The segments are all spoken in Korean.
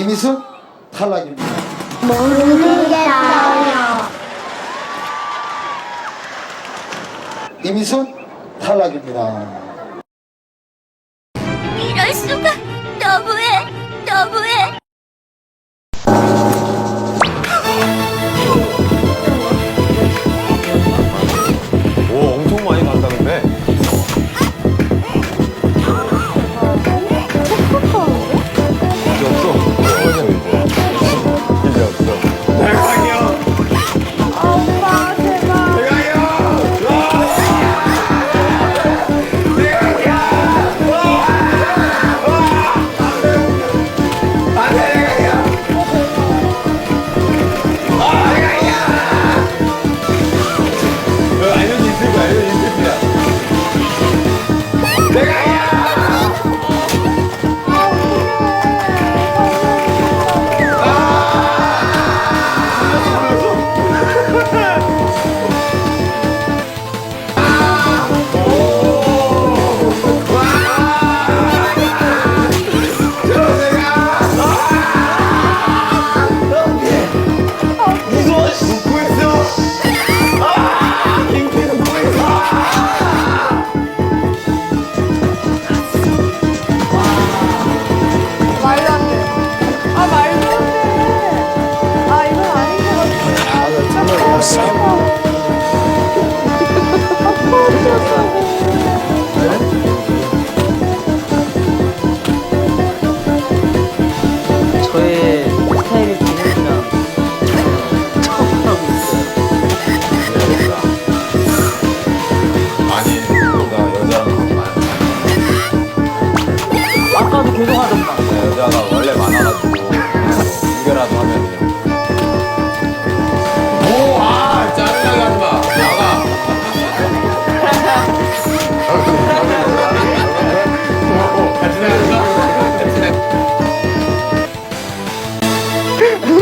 이미순 탈락입니다. 나아요. 이미순 탈락입니다. 이럴 수가 너무해 너무해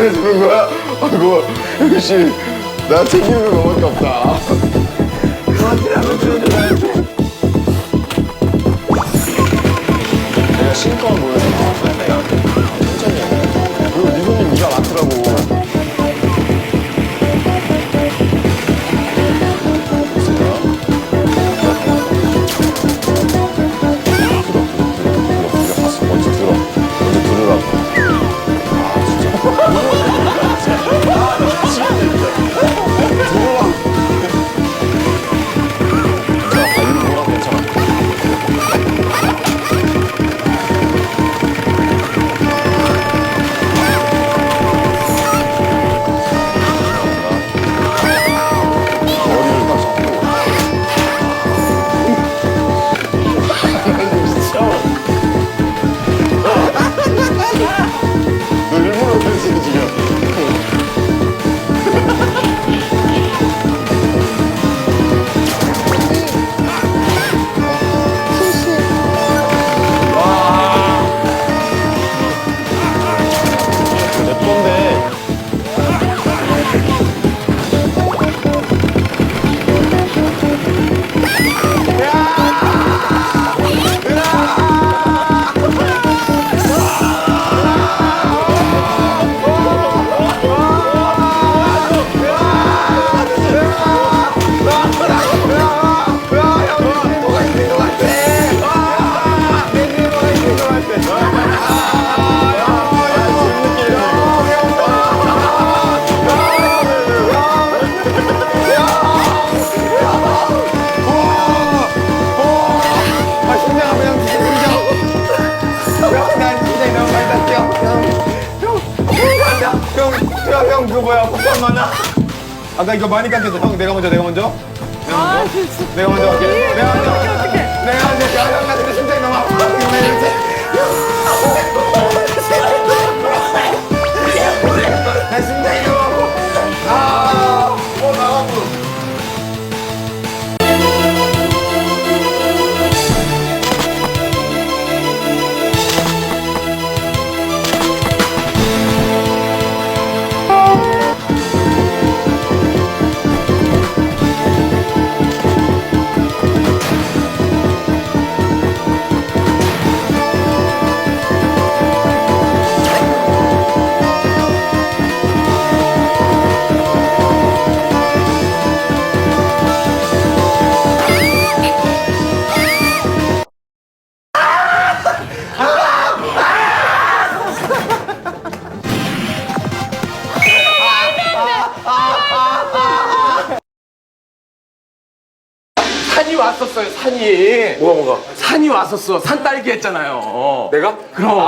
왜 주는 거야? 아이고 역시 나거 너밖에 없다 내가 신권 보여줘 천천히 그거 뭐야? 폭탄 많아. 아까 이거 많이 깎였어. 형, 내가 먼저, 내가 먼저. 내가 아, 먼저. 진짜. 내가 먼저 할게. 내가 먼저 할게. 어떡해. 내가 먼저. 형, 나 왔어요 산이. 뭐가 뭐가? 산이 왔었어. 산 딸기 했잖아요. 내가? 그럼.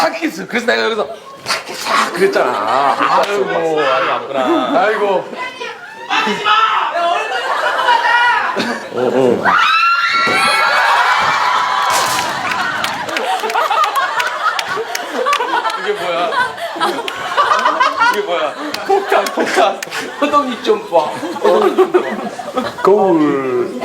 산키스. 그래서 내가 여기서 탁탁 그랬잖아. 아이고 아이고. 왔구나. 아이고. 이게 뭐야? 이게 뭐야? 폭탄 폭탄. 좀봐. 호동이 좀 봐. 거울.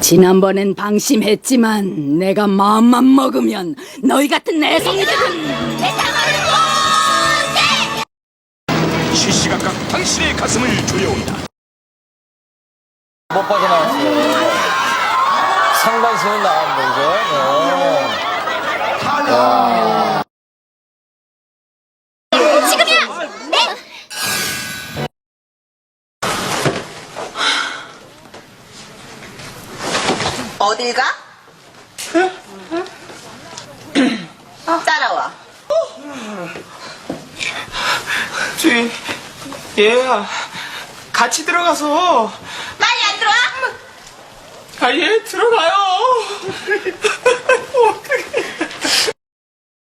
지난번엔 방심했지만 내가 마음만 먹으면 너희 같은 내성이들은 시시각각 당신의 가슴을 조여온다. 못 빠져나왔어요. 상반신은 나간 거죠. 어딜 가? 응? 따라와. 주인, 얘야, 같이 들어가서. 빨리 안 들어와? 아, 얘 들어가요. 어떡해.